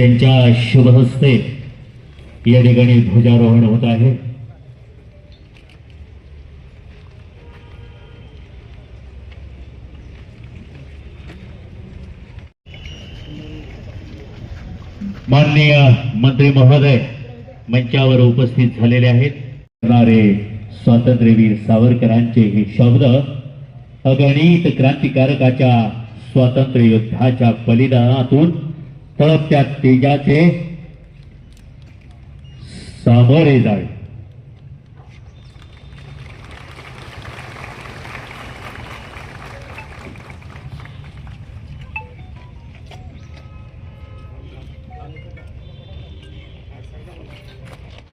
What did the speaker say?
त्यांच्या शुभ हस्ते या ठिकाणी ध्वजारोहण होत आहे. माननीय मंत्री महोदय मंचावर उपस्थित झालेले आहेत. करणारे स्वातंत्र्यवीर सावरकरांचे हे शब्द अगणित क्रांतिकारकाच्या स्वातंत्र्य युद्धाच्या बलिदानातून तळपत्या तेजाचे सामोरे जावे.